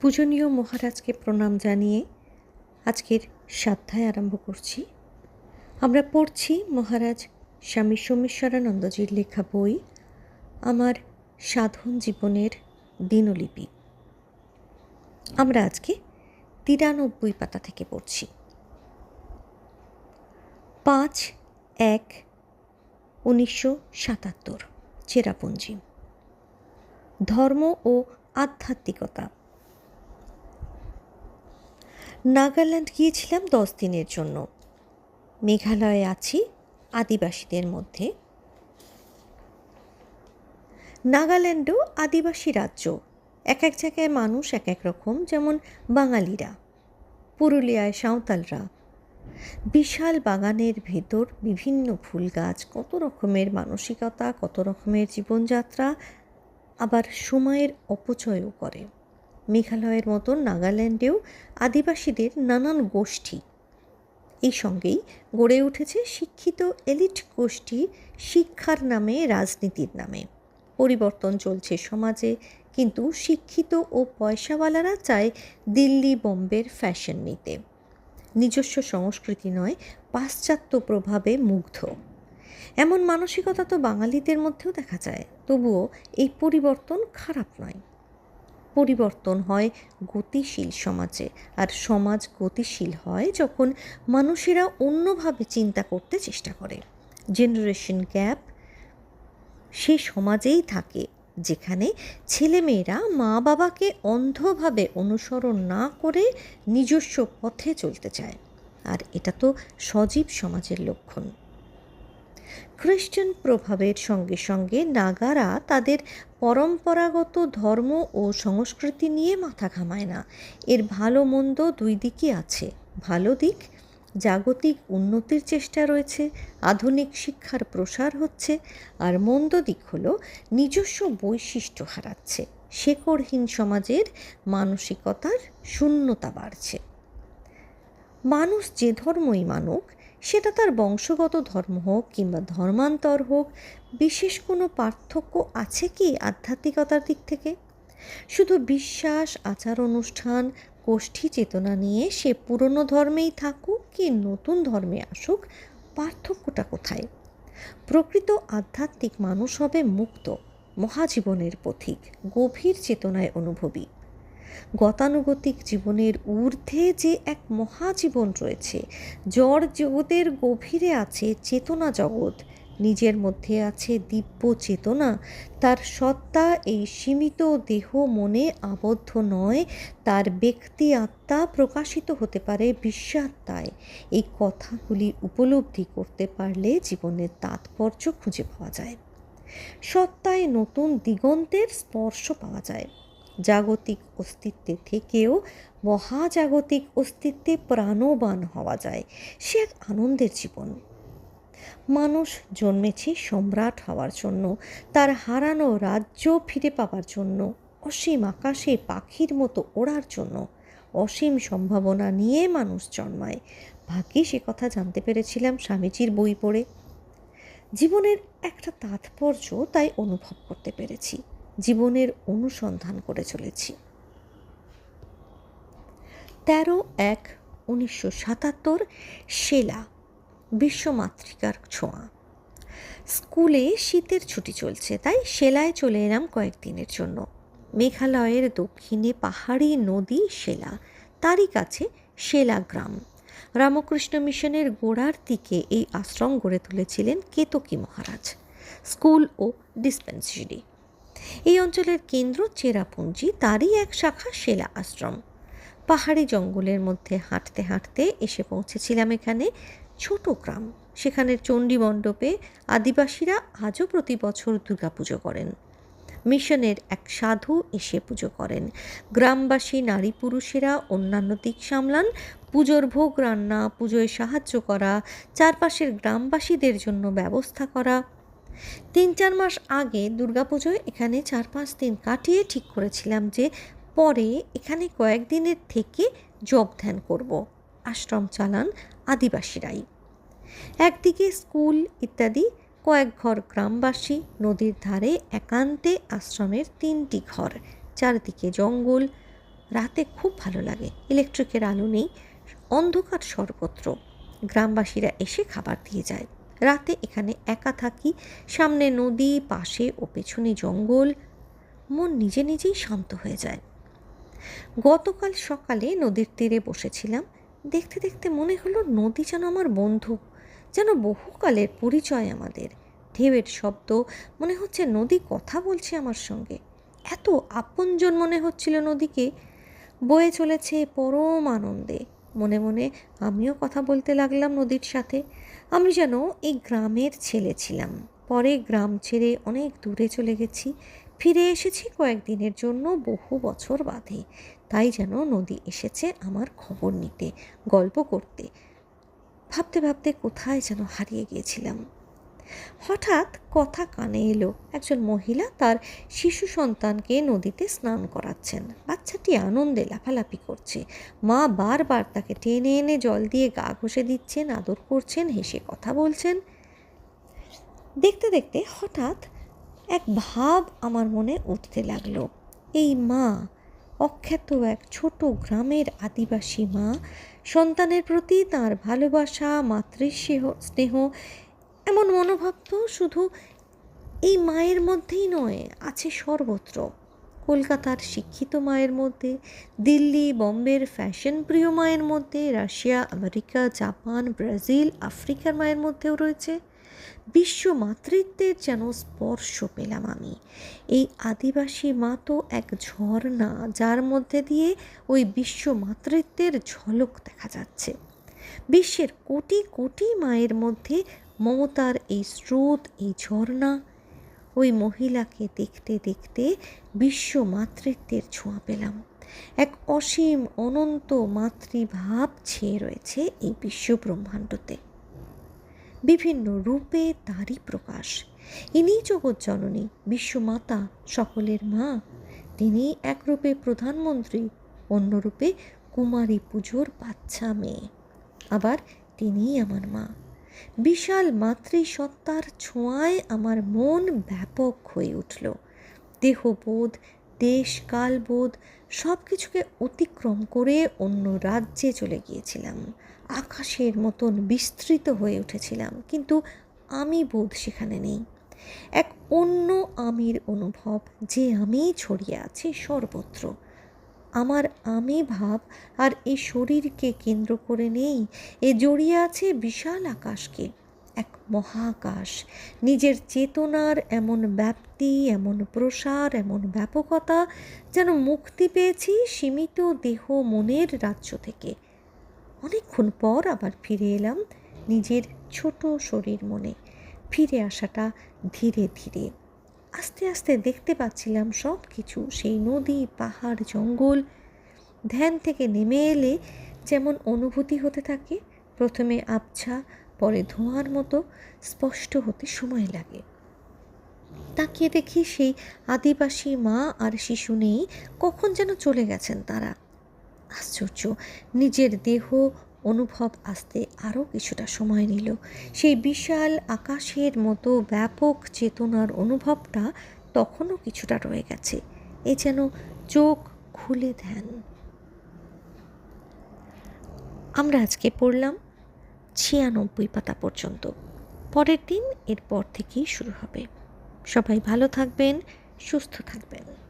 পূজনীয় মহারাজকে প্রণাম জানিয়ে আজকের সাধ্যায় আরম্ভ করছি। আমরা পড়ছি মহারাজ স্বামী সোমেশ্বরানন্দজির লেখা বই, আমার সাধন জীবনের দিনলিপি। আমরা আজকে তিরানব্বই পাতা থেকে পড়ছি। পাঁচ এক উনিশশো সাতাত্তর, চেরাপুঞ্জি। ধর্ম ও আধ্যাত্মিকতা নাগাল্যান্ড গিয়েছিলাম দশ দিনের জন্য। মেঘালয়ে আছি আদিবাসীদের মধ্যে। নাগাল্যান্ডও আদিবাসী রাজ্য। এক এক জায়গায় মানুষ এক এক রকম, যেমন বাঙালিরা, পুরুলিয়ায় সাঁওতালরা। বিশাল বাগানের ভেতর বিভিন্ন ফুল গাছ, কত রকমের মানসিকতা, কত রকমের জীবনযাত্রা, আবার সময়ের অপচয়ও করে। মেঘালয়ের মতো নাগাল্যান্ডেও আদিবাসীদের নানান গোষ্ঠী। এই সঙ্গেই গড়ে উঠেছে শিক্ষিত এলিট গোষ্ঠী শিক্ষার নামে, রাজনীতির নামে। পরিবর্তন চলছে সমাজে, কিন্তু শিক্ষিত ও পয়সাওয়ালারা চায় দিল্লি বোম্বের ফ্যাশন নিতে। নিজস্ব সংস্কৃতি নয়, পাশ্চাত্য প্রভাবে মুগ্ধ। এমন মানসিকতা তো বাঙালিদের মধ্যেও দেখা যায়, তবুও এই পরিবর্তন খারাপ নয়। পরিবর্তন হয় গতিশীল সমাজে। আর সমাজ গতিশীল হয় যখন মানুষেরা অন্যভাবে চিন্তা করতে চেষ্টা করে। জেনারেশন গ্যাপ সে সমাজেই থাকে, যেখানে ছেলেমেয়েরা মা বাবাকে অন্ধভাবে অনুসরণ না করে নিজস্ব পথে চলতে চায়। আর এটা তো সজীব সমাজের লক্ষণ। খ্রিস্টান প্রভাবের সঙ্গে সঙ্গে নাগারা তাদের পরম্পরাগত ধর্ম ও সংস্কৃতি নিয়ে মাথা ঘামায় না। এর ভালো মন্দ দুই দিকই আছে। ভালো দিক, জাগতিক উন্নতির চেষ্টা রয়েছে, আধুনিক শিক্ষার প্রসার হচ্ছে, আর মন্দ দিক হল নিজস্ব বৈশিষ্ট্য হারাচ্ছে। শেকড়হীন সমাজের মানসিকতার শূন্যতা বাড়ছে। মানুষ যে ধর্মই মানুক সেটা তার বংশগত ধর্ম হোক কিংবা ধর্মান্তর হোক, বিশেষ কোনো পার্থক্য আছে কি আধ্যাত্মিকতার দিক থেকে? শুধু বিশ্বাস, আচার অনুষ্ঠান, গোষ্ঠী চেতনা নিয়ে সে পুরনো ধর্মেই থাকুক কি নতুন ধর্মে আসুক, পার্থক্যটা কোথায়? প্রকৃত আধ্যাত্মিক মানুষ হবে মুক্ত, মহাজীবনের পথিক, গভীর চেতনায় অনুভবী। গতানুগতিক জীবনের ঊর্ধ্বে যে এক মহাজীবন রয়েছে জড় জগতের গভীরে আছে চেতনা জগৎ। নিজের মধ্যে আছে দিব্য চেতনা। তার সত্তা এই সীমিত দেহ মনে আবদ্ধ নয়, তার ব্যক্তি আত্মা প্রকাশিত হতে পারে বিশ্বাত্মায় এই কথাগুলি উপলব্ধি করতে পারলে জীবনের তাৎপর্য খুঁজে পাওয়া যায়। সত্তায় নতুন দিগন্তের স্পর্শ পাওয়া যায়। জাগতিক অস্তিত্বে থেকেও মহাজাগতিক অস্তিত্বে প্রাণবান হওয়া যায়। সে এক আনন্দের জীবন। মানুষ জন্মেছে সম্রাট হওয়ার জন্য, তার হারানো রাজ্য ফিরে পাওয়ার জন্য, অসীম আকাশে পাখির মতো ওড়ার জন্য। অসীম সম্ভাবনা নিয়ে মানুষ জন্মায়। ভাগ্যে সে কথা জানতে পেরেছিলাম স্বামীজির বই পড়ে। জীবনের একটা তাৎপর্য তাই অনুভব করতে পেরেছি। জীবনের অনুসন্ধান করে চলেছি। তেরো এক উনিশশো সাতাত্তর, সেলা, বিশ্বমাতৃকার ছোঁয়া। স্কুলে শীতের ছুটি চলছে, তাই সেলায় চলে এলাম কয়েকদিনের জন্য। মেঘালয়ের দক্ষিণে পাহাড়ি নদী সেলা, তারই কাছে সেলা গ্রাম। রামকৃষ্ণ মিশনের গোড়ার দিকে এই আশ্রম গড়ে তুলেছিলেন কেতকী মহারাজ। স্কুল ও ডিসপেন্সারি। এই অঞ্চলের কেন্দ্র চেরাপুঞ্জি, তারই এক শাখা সেলা আশ্রম। পাহাড়ি জঙ্গলের মধ্যে হাঁটতে হাঁটতে এসে পৌঁছেছিলাম এখানে, ছোট গ্রাম। সেখানের চণ্ডী মণ্ডপে আদিবাসীরা আজও প্রতি বছর দুর্গাপুজো করেন। মিশনের এক সাধু এসে পুজো করেন। গ্রামবাসী, নারী পুরুষেরা অন্যান্য দিক সামলান, পুজোর ভোগ, রান্না, পুজোয় সাহায্য করা, চারপাশের গ্রামবাসীদের জন্য ব্যবস্থা করা তিন চার মাস আগে দুর্গাপুজোয় এখানে চার পাঁচ দিন কাটিয়ে ঠিক করেছিলাম যে পরে এখানে কয়েকদিনের থেকে যোগ ধ্যান করব, আশ্রম চালান আদিবাসীরাই। একদিকে স্কুল ইত্যাদি, কয়েক ঘর গ্রামবাসী নদীর ধারে একান্তে আশ্রমের তিনটি ঘর, চারদিকে জঙ্গল, রাতে খুব ভালো লাগে, ইলেকট্রিকের আলো নেই, অন্ধকার সর্বত্র। গ্রামবাসীরা এসে খাবার দিয়ে যায়। রাতে এখানে একা থাকি, সামনে নদী, পাশে ও পেছনে জঙ্গল। মন নিজে নিজেই শান্ত হয়ে যায়। গতকাল সকালে নদীর তীরে বসেছিলাম। দেখতে দেখতে মনে হলো নদী যেন আমার বন্ধু, যেন বহুকালের পরিচয় আমাদের। ঢেউয়ের শব্দ, মনে হচ্ছে নদী কথা বলছে আমার সঙ্গে। এত আপনজন মনে হচ্ছিল নদীকে। বয়ে চলেছে পরম আনন্দে। মনে মনে আমিও কথা বলতে লাগলাম নদীর সাথে। আমি যেন এই গ্রামের ছেলে ছিলাম। পরে গ্রাম ছেড়ে অনেক দূরে চলে গেছি। ফিরে এসেছি কয়েকদিনের জন্য বহু বছর বাদে। তাই যেন নদী এসেছে আমার খবর নিতে, গল্প করতে। ভাবতে ভাবতে কোথায় যেন হারিয়ে গিয়েছিলাম। হঠাৎ কথা কানে এলো, একজন মহিলা তার শিশু সন্তানকে নদীতে স্নান করাচ্ছেন। বাচ্চাটি আনন্দে লাফালাফি করছে। মা বারবার তাকে টেনে এনে জল দিয়ে গা ঘষে দিচ্ছেন, আদর করছেন, হেসে কথা বলছেন। দেখতে দেখতে হঠাৎ এক ভাব আমার মনে উঠতে লাগল। এই মা, অখ্যাত এক ছোট গ্রামের আদিবাসী মা, সন্তানের প্রতি তার ভালোবাসা, মাতৃস্নেহ, স্নেহ এমন মনোভাব তো শুধু এই মায়ের মধ্যেই নয়, আছে সর্বত্র। কলকাতার শিক্ষিত মায়ের মধ্যে, দিল্লি, বম্বের ফ্যাশন প্রিয় মায়ের মধ্যে, রাশিয়া, আমেরিকা, জাপান, ব্রাজিল, আফ্রিকার মায়ের মধ্যেও রয়েছে। বিশ্ব মাতৃত্বের যেন স্পর্শ পেলাম আমি। এই আদিবাসী মা তো এক ঝর্ণা, যার মধ্যে দিয়ে ওই বিশ্ব মাতৃত্বের ঝলক দেখা যাচ্ছে। বিশ্বের কোটি কোটি মায়ের মধ্যে মমতার এই স্রোত, এই ঝর্ণা, ওই মহিলাকে দেখতে দেখতে বিশ্ব মাতৃত্বের ছোঁয়া পেলাম। এক অসীম, অনন্ত মাতৃভাব ছেয়ে রয়েছে এই বিশ্ব ব্রহ্মাণ্ডতে বিভিন্ন রূপে তারই প্রকাশ। ইনি জগৎ জননী, বিশ্বমাতা, সকলের মা। তিনি এক রূপে প্রধানমন্ত্রী অন্য রূপে কুমারী পুজোর বাচ্চা মেয়ে। আবার তিনিই আমার মা। বিশাল মাতৃসত্তার ছোঁয়ায় আমার মন ব্যাপক হয়ে উঠল। দেহবোধ দেশ কালবোধ সব কিছুকে অতিক্রম করে অন্য রাজ্যে চলে গিয়েছিলাম। আকাশের মতন বিস্তৃত হয়ে উঠেছিলাম, কিন্তু আমি বোধ সেখানে নেই। এক অন্য আমির অনুভব, যে আমি ছড়িয়ে আছে সর্বত্র। আমার আমি ভাব আর এই শরীরকে কেন্দ্র করে নেই, এ জড়িয়ে আছে বিশাল আকাশকে, এক মহাকাশ। নিজের চেতনার এমন ব্যাপ্তি, এমন প্রসার, এমন ব্যাপকতা যেন মুক্তি পেয়েছি সীমিত দেহ মনের রাজ্য থেকে। অনেকক্ষণ পর আবার ফিরে এলাম নিজের ছোট শরীর মনে। ফিরে আসাটা ধীরে ধীরে আস্তে আস্তে দেখতে পাচ্ছিলাম সব কিছু সেই নদী, পাহাড়, জঙ্গল। ধ্যান থেকে নেমে এলে যেমন অনুভূতি হতে থাকে, প্রথমে আবছা, পরে ধোঁয়ার মতো স্পষ্ট হতে সময় লাগে। তাকিয়ে দেখি সেই আদিবাসী মা আর শিশু নেই, কখন যেন চলে গেছেন তারা। আশ্চর্য, নিজের দেহ অনুভব আসতে আরও কিছুটা সময় নিল। সেই বিশাল আকাশের মতো ব্যাপক চেতনার অনুভবটা তখনও কিছুটা রয়ে গেছে। এ যেন চোখ খুলে ধ্যান আমরা আজকে পড়লাম ছিয়ানব্বই পাতা পর্যন্ত। পরের দিন এরপর থেকেই শুরু হবে। সবাই ভালো থাকবেন, সুস্থ থাকবেন।